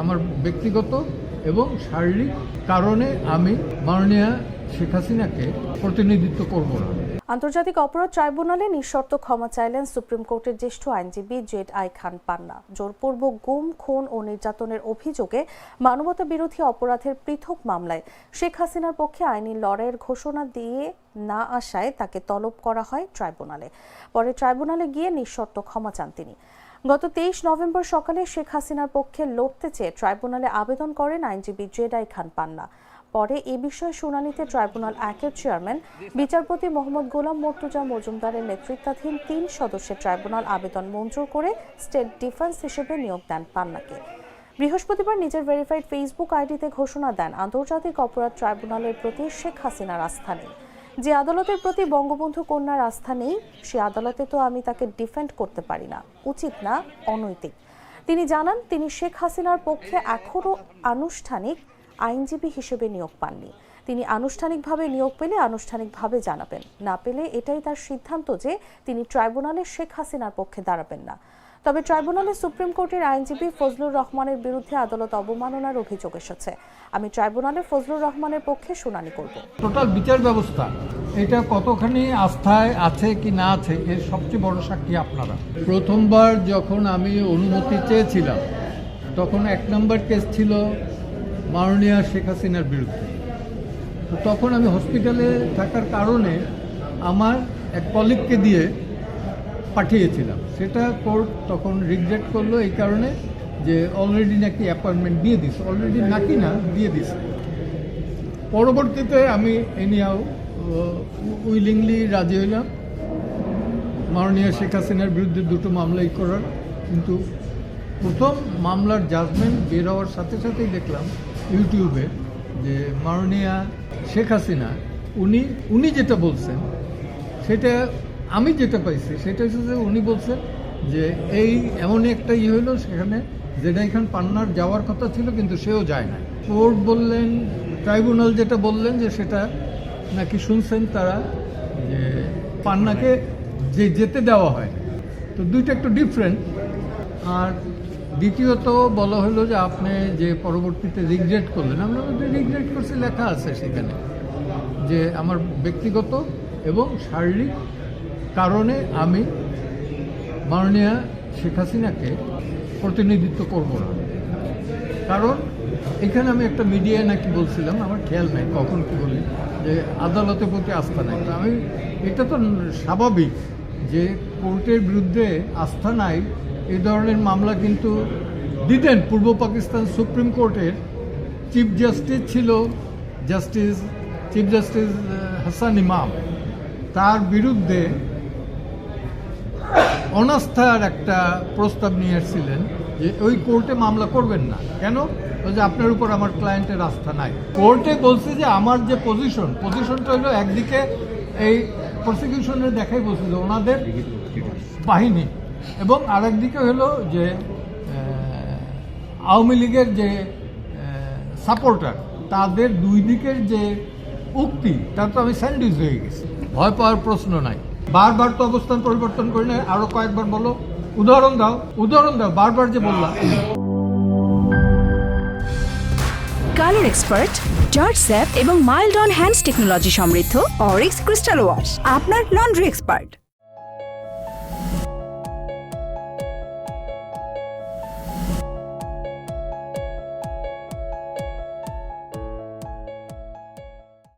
আমার ব্যক্তিগত এবং শারীরিক কারণে আমি মাননীয় শেখ হাসিনাকে প্রতিনিধিত্ব করব না। আন্তর্জাতিক অপরাধ ট্রাইব্যুনালে নিঃশর্ত ক্ষমা চাইলেন সুপ্রিম কোর্টের জ্যেষ্ঠ আইনজীবী জেড আই খান পান্না। জোরপূর্বক গুম, খুন ও নির্যাতনের অভিযোগে মানবতা বিরোধী অপরাধের পৃথক মামলায় শেখ হাসিনার পক্ষে আইনি লড়াইয়ের ঘোষণা দিয়ে না আসায় তাকে তলব করা হয় ট্রাইব্যুনালে। পরে ট্রাইব্যুনালে গিয়ে নিঃশর্ত ক্ষমা চান তিনি। গত তেইশ নভেম্বর সকালে শেখ হাসিনার পক্ষে লড়তে চেয়ে ট্রাইব্যুনালে আবেদন করেন আইনজীবী জেডাই খান পান্না। পরে এ বিষয়ে শুনানিতে ট্রাইব্যুনাল একের চেয়ারম্যান, বিচারপতি মোহাম্মদ গোলাম মর্তুজা মজুমদারের নেতৃত্বাধীন তিন সদস্যের ট্রাইব্যুনাল আবেদন মঞ্জুর করে স্টেট ডিফেন্স হিসেবে নিয়োগ দেন পান্নাকে। বৃহস্পতিবার নিজের ভেরিফাইড ফেসবুক আইডিতে ঘোষণা দেন আন্তর্জাতিক অপরাধ ট্রাইব্যুনালের প্রতি শেখ হাসিনার আস্থা নেই। যে আদালতের প্রতি বঙ্গবন্ধু কন্যার আস্থা নেই, সে আদালতে তো আমি তাকে ডিফেন্ড করতে পারি না। উচিত না, অনৈতিক। তিনি জানান, তিনি শেখ হাসিনার পক্ষে এখনও আনুষ্ঠানিক আইনজীবী হিসেবে নিয়োগ পাননি। তিনি আনুষ্ঠানিকভাবে নিয়োগ পেলে আনুষ্ঠানিকভাবে জানাবেন। না পেলে এটাই তার সিদ্ধান্ত যে তিনি ট্রাইব্যুনালে শেখ হাসিনার পক্ষে দাঁড়াবেন না। তবে ট্রাইব্যুনালে সুপ্রিম কোর্টের আইনজীবী ফজলুর রহমানের বিরুদ্ধে আদালত অবমাননার অভিযোগ এসেছে। আমি ট্রাইব্যুনালে ফজলুর রহমানের পক্ষে শুনানি করব। টোটাল বিচার ব্যবস্থা, এটা কতখানি আস্থায় আছে কি না আছে, এর সবচেয়ে বড় সাক্ষী আপনারা। প্রথমবার যখন আমি অনুমতি চেয়েছিলাম, তখন এক নম্বর কেস ছিল মাননীয় শেখ হাসিনার বিরুদ্ধে। তো তখন আমি হসপিটালে থাকার কারণে আমার এক কলিগকে দিয়ে পাঠিয়েছিলাম। সেটা কোর্ট তখন রিগ্রেট করল এই কারণে যে অলরেডি নাকি অ্যাপয়েন্টমেন্ট দিয়ে দিছে। অলরেডি নাকি না, দিয়ে দিছে। পরবর্তীতে আমি এনিয়াও উইলিংলি রাজি হইলাম। মাননীয় শেখ হাসিনার বিরুদ্ধে দুটো মামলাই করার। কিন্তু প্রথম মামলার জাজমেন্ট বের হওয়ার সাথে সাথেই দেখলাম ইউটিউবে যে মাননীয়া শেখ হাসিনা, উনি উনি যেটা বলছেন, সেটা আমি যেটা পাইছি সেটা হচ্ছে যে উনি বলছেন যে এই এমন একটা ইয়ে হলো সেখানে যেটা খান পান্নার যাওয়ার কথা ছিল, কিন্তু সেও যায় না কোর্ট বললেন, ট্রাইব্যুনাল যেটা বললেন যে সেটা নাকি শুনছেন তারা, যে পান্নাকে যে যেতে দেওয়া হয়। তো দুইটা একটু ডিফারেন্ট আর দ্বিতীয়ত বলা হলো যে আপনি যে পরবর্তীতে রিগ্রেট করলেন, আমরা রিগ্রেট করছি, লেখা আছে সেখানে। যে আমার ব্যক্তিগত এবং শারীরিক কারণে আমি মাননীয় শেখ হাসিনাকে প্রতিনিধিত্ব করব না। কারণ এখানে আমি একটা মিডিয়ায় নাকি বলছিলাম, আমার খেয়াল নাই, কখন কি বলি, যে আদালতের প্রতি আস্থা নাই। তো আমি, এটা তো স্বাভাবিক যে কোর্টের বিরুদ্ধে আস্থা নাই এই ধরনের মামলা কিন্তু দিতেন পূর্ব পাকিস্তান সুপ্রিম কোর্টের চিফ জাস্টিস ছিল justice, chief justice Hasan Imam. তার বিরুদ্ধে অনাস্থার একটা প্রস্তাব নিয়ে এসেছিলেন যে ওই কোর্টে মামলা করবেন না। কেন? যে আপনার উপর আমার ক্লায়েন্টের আস্থা নাই। কোর্টে বলছে যে আমার যে পজিশন পজিশনটা হলো একদিকে এই প্রসিকিউশনের দেখাই বলছে যে ওনাদের বাহিনী এবং আরেকদিকে হলো যে আওয়ামী লীগের যে সাপোর্টার তাদের দুই দিকের যে উক্তি তা তো আমি স্যান্ডউইচ হয়ে গেছি। ভয় পাওয়ার প্রশ্ন নাই। বারবার তো অবস্থান পরিবর্তন করি না আরও কয়েকবার বলো। উদাহরণ দাও উদাহরণ দাও, বারবার যে বললাম কালার এক্সপার্ট জর্জ স্যাপ এবং মাইল্ড অন হ্যান্ডস টেকনোলজি সমৃদ্ধ অরিক্স ক্রিস্টাল ওয়াশ, আপনার লন্ড্রি এক্সপার্ট।